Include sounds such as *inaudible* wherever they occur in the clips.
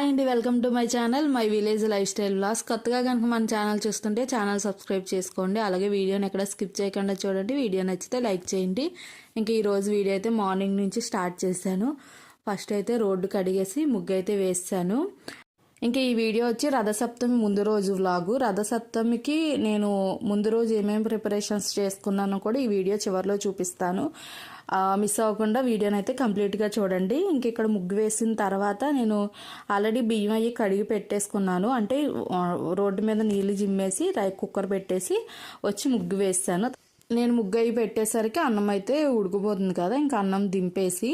Hi అండి welcome to my channel my village lifestyle vlogs. కొత్తగా కనుక మన ఛానల్ చూస్తుంటే ఛానల్ సబ్స్క్రైబ్ చేసుకోండి. అలాగే వీడియోని ఎక్కడ స్కిప్ చేయకుండా చూడండి. వీడియో నచ్చితే లైక్ చేయండి. ఇంకా ఈరోజు వీడియో అయితే మార్నింగ్ నుంచి స్టార్ట్ చేశాను. ఫస్ట్ అయితే రోడ్డు కడిగేసి ముగ్గు అయితే వేసాను. ఇంకా ఈ వీడియో వచ్చి రథసప్తమి ముందు రోజు వ్లాగు. రథసప్తమికి నేను ముందు రోజు ఏమేమి ప్రిపరేషన్స్ చేసుకున్నానో కూడా ఈ వీడియో చివరిలో చూపిస్తాను. మిస్ అవ్వకుండా వీడియోని అయితే కంప్లీట్గా చూడండి. ఇంక ఇక్కడ ముగ్గు వేసిన తర్వాత నేను ఆల్రెడీ బియ్యం అయ్యి కడిగి పెట్టేసుకున్నాను. అంటే రోడ్డు మీద నీళ్ళు జిమ్మేసి రై కుక్కర్ పెట్టేసి వచ్చి ముగ్గు వేస్తాను నేను ముగ్గు అయ్యి పెట్టేసరికి అన్నం అయితే ఉడికిపోతుంది కదా ఇంకా అన్నం దింపేసి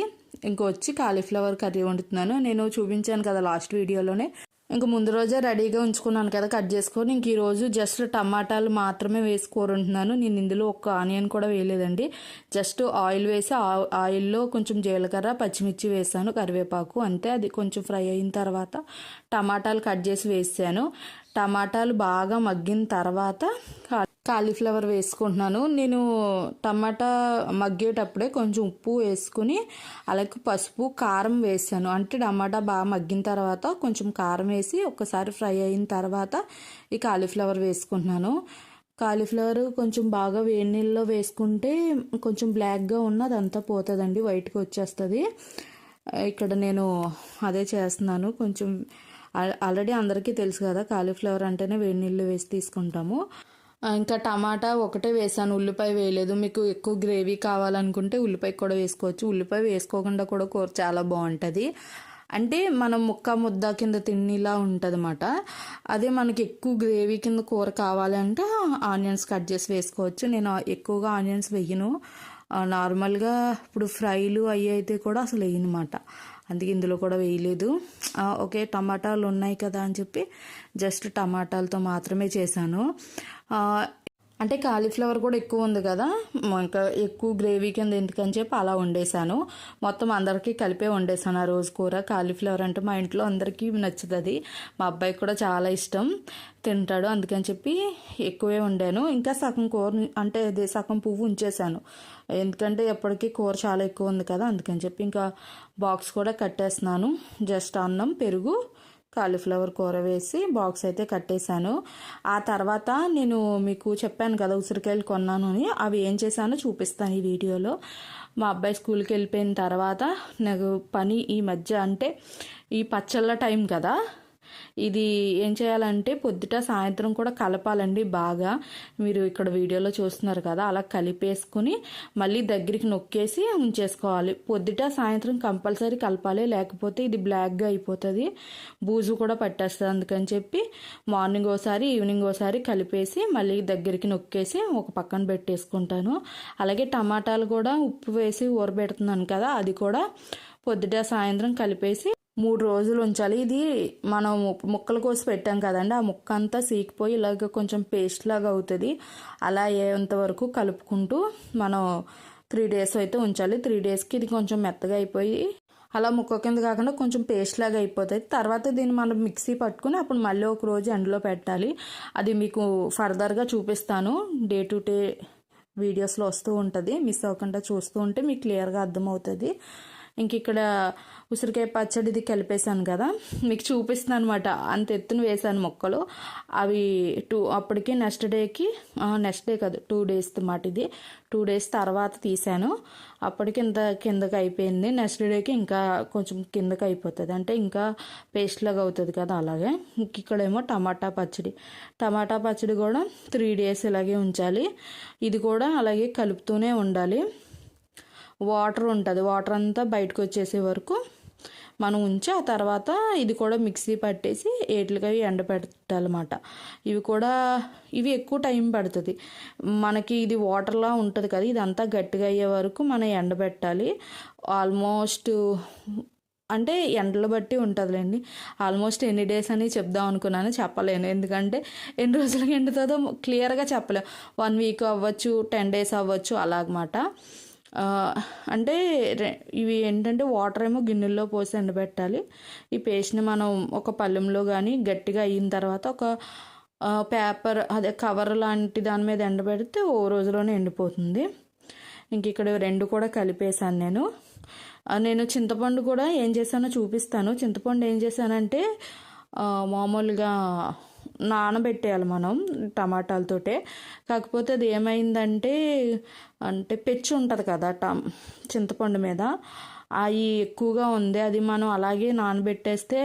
ఇంక వచ్చి కాలీఫ్లవర్ కర్రీ వండుతున్నాను. నేను చూపించాను కదా లాస్ట్ వీడియోలోనే ఇంక ముందు రోజే రెడీగా ఉంచుకున్నాను కదా కట్ చేసుకొని ఇంక ఈరోజు జస్ట్ టమాటాలు మాత్రమే వేసి నేను ఇందులో ఒక్క ఆనియన్ కూడా వేయలేదండి. జస్ట్ ఆయిల్ వేసి ఆయిల్లో కొంచెం జీలకర్ర పచ్చిమిర్చి వేసాను కరివేపాకు అంతే. అది కొంచెం ఫ్రై అయిన తర్వాత టమాటాలు కట్ చేసి వేసాను. టమాటాలు బాగా మగ్గిన తర్వాత కాలీఫ్లవర్ వేసుకుంటున్నాను. నేను టమాటా మగ్గేటప్పుడే కొంచెం ఉప్పు వేసుకుని అలాగే పసుపు కారం వేసాను. అంటే టమాటా బాగా మగ్గిన తర్వాత కొంచెం కారం వేసి ఒకసారి ఫ్రై అయిన తర్వాత ఈ కాలీఫ్లవర్ వేసుకుంటున్నాను. కాలీఫ్లవర్ కొంచెం బాగా వేడి నీళ్ళలో వేసుకుంటే కొంచెం బ్లాక్గా ఉన్న అదంతా పోతుందండి వైట్కి వచ్చేస్తుంది. ఇక్కడ నేను అదే చేస్తున్నాను. కొంచెం ఆల్రెడీ అందరికీ తెలుసు కదా కాలీఫ్లవర్ అంటేనే వేడి నీళ్ళు వేసి తీసుకుంటాము. ఇంకా టమాటా ఒకటే వేసాను. ఉల్లిపాయ వేయలేదు. మీకు ఎక్కువ గ్రేవీ కావాలనుకుంటే ఉల్లిపాయ కూడా వేసుకోవచ్చు. ఉల్లిపాయ వేసుకోకుండా కూడా కూర చాలా బాగుంటుంది. అంటే మనం ముక్క ముద్ద కింద తిన్నిలా ఉంటుంది అదే మనకి ఎక్కువ గ్రేవీ కింద కూర కావాలంటే ఆనియన్స్ కట్ చేసి వేసుకోవచ్చు. నేను ఎక్కువగా ఆనియన్స్ వేయను. నార్మల్గా ఇప్పుడు ఫ్రైలు అవి అయితే కూడా అసలు వేయనమాట అందుకే ఇందులో కూడా వేయలేదు. ఓకే టమాటాలు ఉన్నాయి కదా అని చెప్పి జస్ట్ టమాటాలతో మాత్రమే చేశాను. అంటే కాలీఫ్లవర్ కూడా ఎక్కువ ఉంది కదా. ఇంకా ఎక్కువ గ్రేవీ కింద ఎందుకని చెప్పి అలా వండేసాను మొత్తం అందరికీ కలిపే వండేసాను ఆ రోజు కూర. కాలీఫ్లవర్ అంటే మా ఇంట్లో అందరికీ నచ్చుతుంది. మా అబ్బాయికి కూడా చాలా ఇష్టం. తింటాడు అందుకని చెప్పి ఎక్కువే వండాను. ఇంకా సగం కూర అంటే అదే సగం పువ్వు ఉంచేసాను ఎందుకంటే ఎప్పటికీ కూర చాలా ఎక్కువ ఉంది కదా అందుకని చెప్పి ఇంకా బాక్స్ కూడా కట్టేస్తున్నాను. జస్ట్ అన్నం పెరుగు కాలీఫ్లవర్ కూర వేసి బాక్స్ అయితే కట్టేశాను. ఆ తర్వాత నేను మీకు చెప్పాను కదా ఉసిరికాయలు కొన్నాను అని. అవి ఏం చేశానో చూపిస్తాను ఈ వీడియోలో. మా అబ్బాయి స్కూల్కి వెళ్ళిపోయిన తర్వాత నాకు పని ఈ మధ్య అంటే ఈ పచ్చళ్ళ టైం కదా. ఇది ఏం చేయాలంటే పొద్దుట సాయంత్రం కూడా కలపాలండి బాగా. మీరు ఇక్కడ వీడియోలో చూస్తున్నారు కదా అలా కలిపేసుకుని మళ్ళీ దగ్గరికి నొక్కేసి ఉంచేసుకోవాలి. పొద్దుట సాయంత్రం కంపల్సరీ కలపాలి లేకపోతే ఇది బ్లాక్గా అయిపోతుంది. బూజు కూడా పట్టేస్తుంది అందుకని చెప్పి మార్నింగ్ ఓసారి ఈవినింగ్ ఓసారి కలిపేసి మళ్ళీ దగ్గరికి నొక్కేసి ఒక పక్కన పెట్టేసుకుంటాను. అలాగే టమాటాలు కూడా ఉప్పు వేసి ఊరబెడుతున్నాను కదా అది కూడా పొద్దుట సాయంత్రం కలిపేసి మూడు రోజులు ఉంచాలి. ఇది మనం ముక్కలు కోసి పెట్టాం కదండి. ఆ ముక్క అంతా సీకిపోయి ఇలాగ కొంచెం పేస్ట్ లాగా అవుతుంది. అలా అయ్యేంతవరకు కలుపుకుంటూ మనం త్రీ డేస్ అయితే ఉంచాలి. త్రీ డేస్కి ఇది కొంచెం మెత్తగా అయిపోయి అలా ముక్క కింద కాకుండా కొంచెం పేస్ట్ లాగా అయిపోతుంది తర్వాత దీన్ని మనం మిక్సీ పట్టుకుని అప్పుడు మళ్ళీ ఒక రోజు ఎండలో పెట్టాలి. అది మీకు ఫర్దర్గా చూపిస్తాను. డే టు డే వీడియోస్లో వస్తూ ఉంటుంది. మిస్ అవ్వకుండా చూస్తూ ఉంటే మీకు క్లియర్గా అర్థమవుతుంది. ఇంక ఇక్కడ ఉసిరికాయ పచ్చడిది కలిపేశాను కదా. మీకు చూపిస్తున్నాను అనమాట అంత ఎత్తున వేసాను మొక్కలు. అవి టూ అప్పటికి నెక్స్ట్ డేకి నెక్స్ట్ డే కాదు టూ డేస్ మాట ఇది. టూ డేస్ తర్వాత తీశాను. అప్పటికి ఇంత కిందకి అయిపోయింది. నెక్స్ట్ డేకి ఇంకా కొంచెం కిందకి అయిపోతుంది. అంటే ఇంకా పేస్ట్ లాగా అవుతుంది కదా అలాగే. ఇంక ఇక్కడేమో టమాటా పచ్చడి. టమాటా పచ్చడి కూడా త్రీ డేస్ ఇలాగే ఉంచాలి. ఇది కూడా అలాగే కలుపుతూనే ఉండాలి. వాటర్ ఉంటుంది. వాటర్ అంతా బయటకు వచ్చేసే వరకు మనం ఉంచి ఆ తర్వాత ఇది కూడా మిక్సీ పట్టేసి ఏట్లుగా ఎండ పెట్టాలన్నమాట ఇవి కూడా ఇవి ఎక్కువ టైం పడుతుంది. మనకి ఇది వాటర్లా ఉంటుంది కదా ఇదంతా గట్టిగా అయ్యే వరకు మనం ఎండబెట్టాలి. ఆల్మోస్ట్ అంటే ఎండలు బట్టి ఉంటుందిలేండి. ఆల్మోస్ట్ ఎన్ని డేస్ అని చెప్దాం అనుకున్నాను చెప్పలేను. ఎందుకంటే ఎన్ని రోజులకి ఎండుతుందో క్లియర్గా చెప్పలేము వన్ వీక్ అవ్వచ్చు టెన్ డేస్ అవ్వచ్చు అలాగమాట అంటే రె- ఇవి ఏంటంటే వాటర్ ఏమో గిన్నెల్లో పోసి ఎండబెట్టాలి. ఈ పేస్ట్ని మనం ఒక పళ్ళెంలో కానీ గట్టిగా అయిన తర్వాత ఒక పేపర్ అదే కవర్ లాంటి దాని మీద ఎండబెడితే ఓ రోజులోనే ఎండిపోతుంది. ఇంక ఇక్కడ రెండు కూడా కలిపేసాను నేను. నేను చింతపండు కూడా ఏం చేశానో చూపిస్తాను. చింతపండు ఏం చేశానంటే మామూలుగా నానబెట్టేయాలి మనం టమాటాలతోటే. కాకపోతే అది ఏమైందంటే అంటే పెచ్చు ఉంటుంది కదా టమ్ చింతపండు మీద. అవి ఎక్కువగా ఉంది అది మనం అలాగే నానబెట్టేస్తే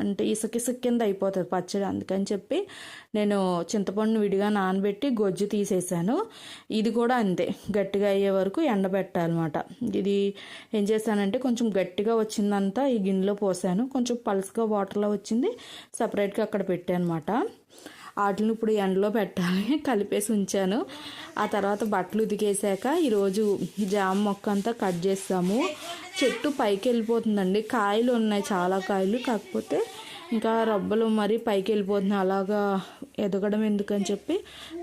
అంటే ఇసుక ఇసుక కింద అయిపోతుంది పచ్చడి. అందుకని చెప్పి నేను చింతపండును విడిగా నానబెట్టి గొజ్జు తీసేసాను. ఇది కూడా అంతే గట్టిగా అయ్యే వరకు ఎండబెట్టాలన్నమాట. ఇది ఏం చేశానంటే కొంచెం గట్టిగా వచ్చిందంతా ఈ గిన్నెలో పోసాను. కొంచెం పల్స్గా వాటర్లో వచ్చింది సపరేట్గా అక్కడ పెట్టాను వాటిని ఇప్పుడు ఎండలో పెట్టాలి కలిపేసి ఉంచాను. ఆ తర్వాత బట్టలు ఉతికేసాక ఈరోజు జామ మొక్క అంతా కట్ చేస్తాము. చెట్టు పైకి వెళ్ళిపోతుందండి. కాయలు ఉన్నాయి చాలా కాయలు. కాకపోతే ఇంకా రబ్బలు మరి పైకి వెళ్ళిపోతున్నాయి. అలాగా ఎదగడం ఎందుకని చెప్పి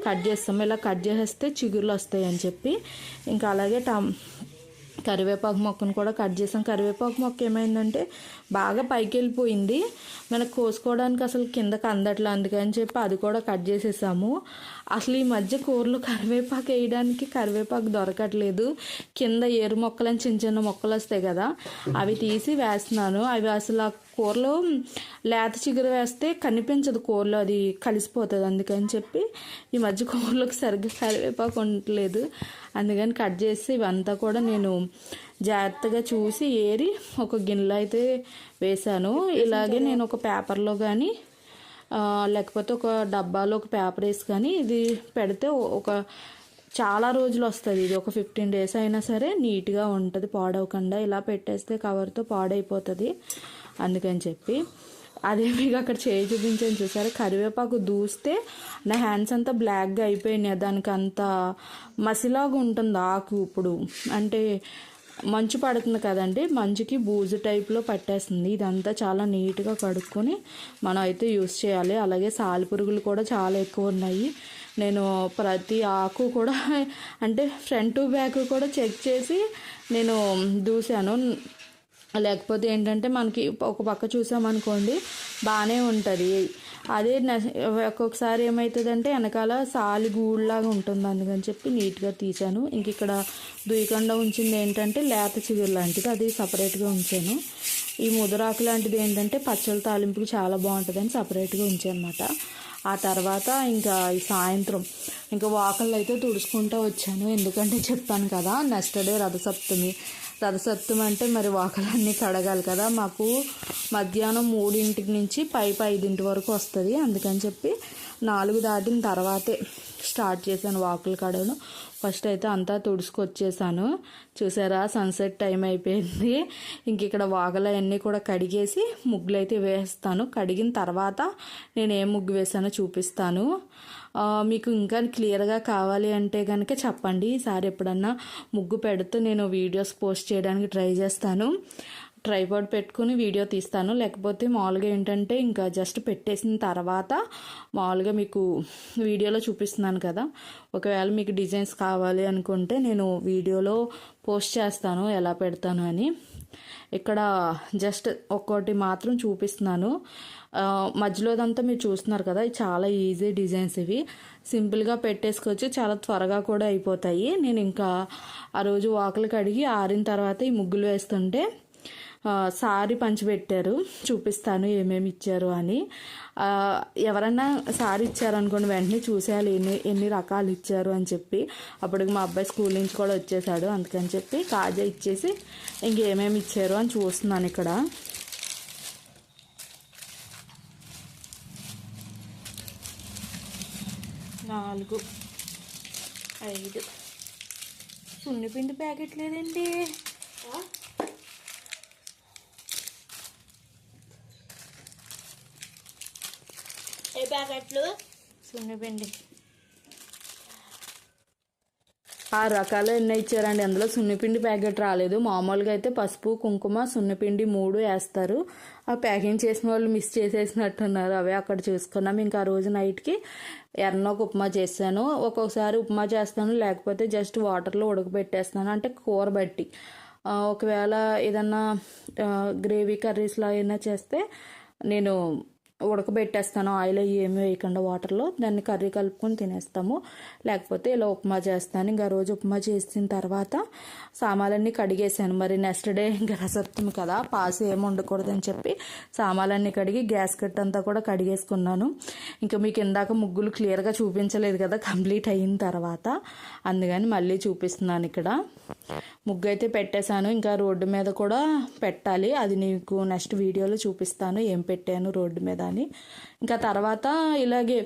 కట్ చేస్తాము. ఇలా కట్ చేసేస్తే చిగుర్లు వస్తాయి అని చెప్పి. ఇంకా అలాగే టమ్ కరివేపాకు మొక్కను కూడా కట్ చేసాం. కరివేపాకు మొక్క ఏమైందంటే బాగా పైకి వెళ్ళిపోయింది. మనకు కోసుకోవడానికి అసలు కిందకి అందట్లా అందుకని చెప్పి అది కూడా కట్ చేసేసాము. అసలు ఈ మధ్య కూరలు *laughs* కరివేపాకు వేయడానికి కరివేపాకు దొరకట్లేదు. కింద ఏరు మొక్కలని చిన్న చిన్న మొక్కలు వస్తాయి కదా అవి తీసి వేస్తున్నాను. అవి అసలు కూరలో లేత చిగురు వేస్తే కనిపించదు కూరలో అది కలిసిపోతుంది అందుకని చెప్పి ఈ మధ్య కూరలోకి సరిగ్గా కరివేపాకు ఉండట్లేదు. అందుకని కట్ చేసి ఇవంతా కూడా నేను జాగ్రత్తగా చూసి ఏరి ఒక గిన్నెలో అయితే వేశాను. ఇలాగే నేను ఒక పేపర్లో కానీ లేకపోతే ఒక డబ్బాలో ఒక పేపర్ వేసి కానీ ఇది పెడితే ఒక చాలా రోజులు వస్తుంది. ఇది ఒక ఫిఫ్టీన్ డేస్ అయినా సరే నీట్గా ఉంటుంది పాడవకుండా. ఇలా పెట్టేస్తే కవర్తో పాడైపోతుంది. అందుకని చెప్పి అదే మీకు అక్కడ చేయి చూపించాను చూసారా? కరివేపాకు దూస్తే నా హ్యాండ్స్ అంతా బ్లాక్గా అయిపోయినాయి. దానికి అంత మసిలాగా ఉంటుంది ఆకు ఇప్పుడు. అంటే మంచు పడుతుంది కదండి. మంచుకి బూజు టైప్లో పట్టేస్తుంది. ఇదంతా చాలా నీట్గా కడుక్కొని మనం అయితే యూస్ చేయాలి. అలాగే సాలిపురుగులు కూడా చాలా ఎక్కువ ఉన్నాయి. నేను ప్రతి ఆకు కూడా అంటే ఫ్రంట్ బ్యాక్ కూడా చెక్ చేసి నేను దూసాను. లేకపోతే ఏంటంటే మనకి ఒక పక్క చూసామనుకోండి బాగానే ఉంటుంది. అదే ఒక్కొక్కసారి ఏమవుతుందంటే వెనకాల సాలి గూడులాగా ఉంటుంది అందుకని చెప్పి నీట్గా తీశాను. ఇంక ఇక్కడ దుయ్యకుండా ఉంచింది ఏంటంటే లేత చిగురు లాంటిది అది సపరేట్గా ఉంచాను. ఈ ముదరాకు లాంటిది ఏంటంటే పచ్చళ్ళ తాలింపుకి చాలా బాగుంటుందని సపరేట్గా ఉంచాను అనమాట ఆ తర్వాత ఇంకా ఈ సాయంత్రం ఇంకా వాకళ్ళు అయితే తుడుచుకుంటూ వచ్చాను. ఎందుకంటే చెప్పాను కదా నెక్స్ట్ డే రథసప్తమి. రథసప్తమి అంటే మరి వాకలన్నీ కడగాలి కదా. మాకు మధ్యాహ్నం మూడింటికి నుంచి పైపు ఐదింటి వరకు వస్తుంది. అందుకని చెప్పి నాలుగు దాటిన తర్వాతే స్టార్ట్ చేశాను వాకులు కడగడం. ఫస్ట్ అయితే అంతా తుడుచుకొచ్చేసాను. చూసారా? సన్సెట్ టైం అయిపోయింది. ఇంక ఇక్కడ వాగలు అన్నీ కూడా కడిగేసి ముగ్గులు అయితే వేస్తాను. కడిగిన తర్వాత నేను ఏ ముగ్గు వేసానో చూపిస్తాను. మీకు ఇంకా క్లియర్గా కావాలి అంటే కనుక చెప్పండి. ఈసారి ఎప్పుడన్నా ముగ్గు పెడితే నేను వీడియోస్ పోస్ట్ చేయడానికి ట్రై చేస్తాను. ట్రైపాడ్ పెట్టుకుని వీడియో తీస్తాను. లేకపోతే మామూలుగా ఏంటంటే ఇంకా జస్ట్ పెట్టేసిన తర్వాత మామూలుగా మీకు వీడియోలో చూపిస్తున్నాను కదా. ఒకవేళ మీకు డిజైన్స్ కావాలి అనుకుంటే నేను వీడియోలో పోస్ట్ చేస్తాను ఎలా పెడతాను అని. ఇక్కడ జస్ట్ ఒక్కటి మాత్రం చూపిస్తున్నాను. మధ్యలోదంతా మీరు చూస్తున్నారు కదా చాలా ఈజీ డిజైన్స్ ఇవి. సింపుల్గా పెట్టేసుకోవచ్చు చాలా త్వరగా కూడా అయిపోతాయి. నేను ఇంకా ఆ రోజు వాకులు కడిగి ఆరిన తర్వాత ఈ ముగ్గులు వేస్తుంటే సారీ పంచిపెట్టారు. చూపిస్తాను ఏమేమి ఇచ్చారు అని. ఎవరన్నా సారీ ఇచ్చారనుకోండి వెంటనే చూసేయాలి ఎన్ని ఎన్ని రకాలు ఇచ్చారు అని చెప్పి. అప్పటికి మా అబ్బాయి స్కూల్ నుంచి కూడా వచ్చేసాడు అందుకని చెప్పి కాజా ఇచ్చేసి ఇంకేమేమి ఇచ్చారు అని చూస్తున్నాను ఇక్కడ. నాలుగు ఐదు. సున్నిపిండి ప్యాకెట్ లేదండి ఏ ప్యాకెట్లు సున్నిపిండి ఆరు రకాలు ఎన్ని ఇచ్చారండి. అందులో సున్నిపిండి ప్యాకెట్ రాలేదు. మామూలుగా అయితే పసుపు కుంకుమ సున్నిపిండి మూడు వేస్తారు. ఆ ప్యాకింగ్ చేసిన వాళ్ళు మిస్ చేసేసినట్టున్నారు. అవే అక్కడ చూసుకున్నాం. ఇంకా ఆ రోజు నైట్కి ఎర్రనొక ఉప్మా చేశాను. ఒక్కొక్కసారి ఉప్మా చేస్తాను. లేకపోతే జస్ట్ వాటర్లో ఉడకబెట్టేస్తాను. అంటే కూర బట్టి. ఒకవేళ ఏదన్నా గ్రేవీ కర్రీస్లో అయినా చేస్తే నేను ఉడకబెట్టేస్తాను ఆయిల్ అవి ఏమి వేయకుండా వాటర్లో. దాన్ని కర్రీ కలుపుకొని తినేస్తాము. లేకపోతే ఇలా ఉప్మా చేస్తాను. ఇంకా రోజు ఉప్మా చేసిన తర్వాత సామాన్లన్నీ కడిగేసాను. మరి నెక్స్ట్ డే ఇంకా రసప్తమి కదా పాస్ ఏమి ఉండకూడదని చెప్పి సామాన్లన్నీ కడిగి గ్యాస్ కట్ అంతా కూడా కడిగేసుకున్నాను. ఇంకా మీకు ఇందాక ముగ్గులు క్లియర్గా చూపించలేదు కదా కంప్లీట్ అయిన తర్వాత. అందుకని మళ్ళీ చూపిస్తున్నాను ఇక్కడ. ముగ్గు అయితే పెట్టేశాను. ఇంకా రోడ్డు మీద కూడా పెట్టాలి. అది నీకు నెక్స్ట్ వీడియోలో చూపిస్తాను. ఏం పెట్టాను రోడ్డు మీద అని ఇంకా తర్వాత ఇలాగే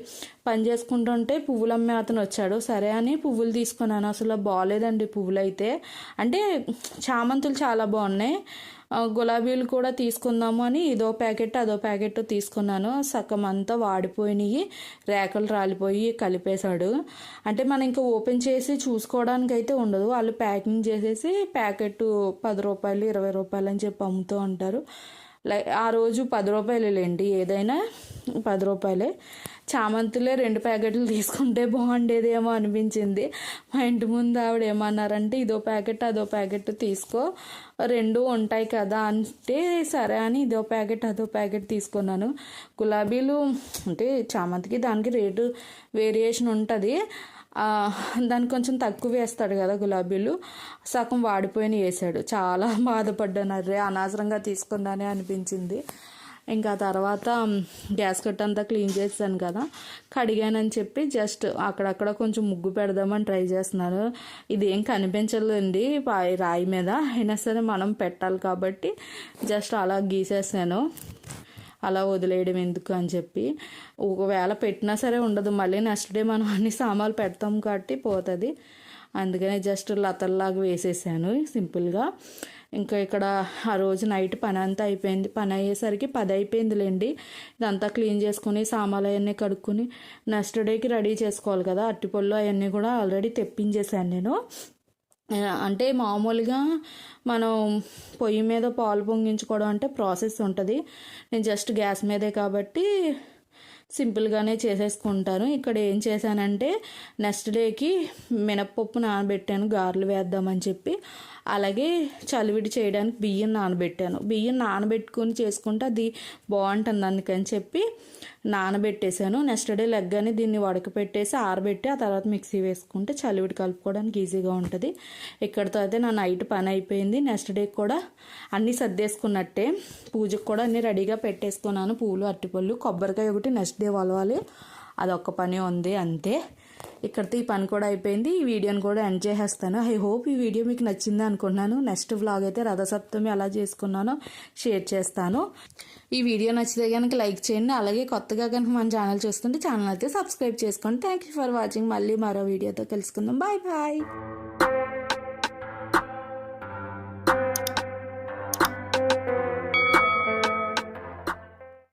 పని చేసుకుంటుంటే పువ్వులు అమ్మే అతను వచ్చాడు. సరే అని పువ్వులు తీసుకున్నాను. అసలు బాగాలేదండి పువ్వులు అయితే అంటే చామంతులు చాలా బాగున్నాయి. గులాబీలు కూడా తీసుకుందాము అని ఇదో ప్యాకెట్ అదో ప్యాకెట్ తీసుకున్నాను. సగం అంతా వాడిపోయినాయి. రేకలు రాలిపోయి కలిపేశాడు. అంటే మనం ఇంకా ఓపెన్ చేసి చూసుకోవడానికి అయితే ఉండదు. వాళ్ళు ప్యాకింగ్ చేసేసి ప్యాకెట్ పది రూపాయలు ఇరవై రూపాయలు అని చెప్పి అమ్ముతూ ఉంటారు. లైక్ ఆ రోజు పది రూపాయలేండి ఏదైనా పది రూపాయలే. చామంతులే రెండు ప్యాకెట్లు తీసుకుంటే బాగుండేదేమో అనిపించింది. మా ఇంటి ముందు ఆవిడ ఏమన్నారంటే ఇదో ప్యాకెట్ అదో ప్యాకెట్ తీసుకో. రెండు ఉంటాయి కదా. అంటే సరే అని ఇదో ప్యాకెట్ అదో ప్యాకెట్ తీసుకున్నాను. గులాబీలు అంటే చామంతికి దానికి రేటు వేరియేషన్ ఉంటుంది. దాన్ని కొంచెం తక్కువ వేస్తాడు కదా గులాబీలు. సగం వాడిపోయిన వేసాడు. చాలా బాధపడ్డాను. అరే అనవసరంగా తీసుకున్నానే అనిపించింది. ఇంకా తర్వాత గ్యాస్ కట్ అంతా క్లీన్ చేసాను కదా. కడిగానని చెప్పి జస్ట్ అక్కడక్కడ కొంచెం ముగ్గు పెడదామని ట్రై చేస్తున్నాను ఇది ఏం కనిపించలేదండి రాయి మీద. అయినా సరే మనం పెట్టాలి కాబట్టి జస్ట్ అలా గీసేసాను. అలా వదిలేయడం ఎందుకు అని చెప్పి. ఒకవేళ పెట్టినా సరే ఉండదు. మళ్ళీ నెక్స్ట్ డే మనం అన్ని సామాన్లు పెడతాం కాబట్టి పోతుంది. అందుకని జస్ట్ లతల్లాగా వేసేసాను సింపుల్గా ఇంకా ఇక్కడ ఆ రోజు నైట్ పని అంతా అయిపోయింది. పని అయ్యేసరికి పది అయిపోయిందిలేండి. ఇదంతా క్లీన్ చేసుకుని సామాన్లు అవన్నీ కడుక్కొని నెక్స్ట్ డేకి రెడీ చేసుకోవాలి కదా. అట్టిపళ్ళు అవన్నీ కూడా ఆల్రెడీ తెప్పించేసాను నేను. అంటే మామూలుగా మనం పొయ్యి మీద పాలు పొంగించుకోవడం అంటే ప్రాసెస్ ఉంటుంది. నేను జస్ట్ గ్యాస్ మీదే కాబట్టి సింపుల్గానే చేసేసుకుంటాను. ఇక్కడ ఏం చేశానంటే నెక్స్ట్ డేకి మినప్పప్పు నానబెట్టాను గారెలు వేద్దామని చెప్పి. అలాగే చలివిడి చేయడానికి బియ్యం నానబెట్టాను. బియ్యం నానబెట్టుకొని చేసుకుంటే అది బాగుంటుంది అందుకని చెప్పి నానబెట్టేశాను. నెక్స్ట్ డే లెగ్గానే దీన్ని ఉడకపెట్టేసి ఆరబెట్టి ఆ తర్వాత మిక్సీ వేసుకుంటే చలివిడి కలుపుకోవడానికి ఈజీగా ఉంటుంది. ఇక్కడితో అయితే నా నైట్ పని అయిపోయింది. నెక్స్ట్ డే కూడా అన్నీ సర్దేసుకున్నట్టే పూజకు కూడా అన్నీ రెడీగా పెట్టేసుకున్నాను. పూలు అరటిపళ్ళు కొబ్బరికాయ ఒకటి నెక్స్ట్ డే వలవాలి. అదొక్క పని ఉంది అంతే. ఇక్కడితో ఈ పని కూడా అయిపోయింది. ఈ వీడియోని కూడా ఎండ్ చేసేస్తాను. ఐ హోప్ ఈ వీడియో మీకు నచ్చింది అనుకున్నాను నెక్స్ట్ వ్లాగ్ అయితే రథసప్తమి ఎలా చేసుకున్నానో. షేర్ చేస్తాను. ఈ వీడియో నచ్చితే కనుక లైక్ చేయండి. అలాగే కొత్తగా కనుక మన ఛానల్ చూస్తుంటే ఛానల్ అయితే సబ్స్క్రైబ్ చేసుకోండి థ్యాంక్ యూ ఫర్ వాచింగ్ మళ్ళీ మరో వీడియోతో కలుసుకుందాం. Bye bye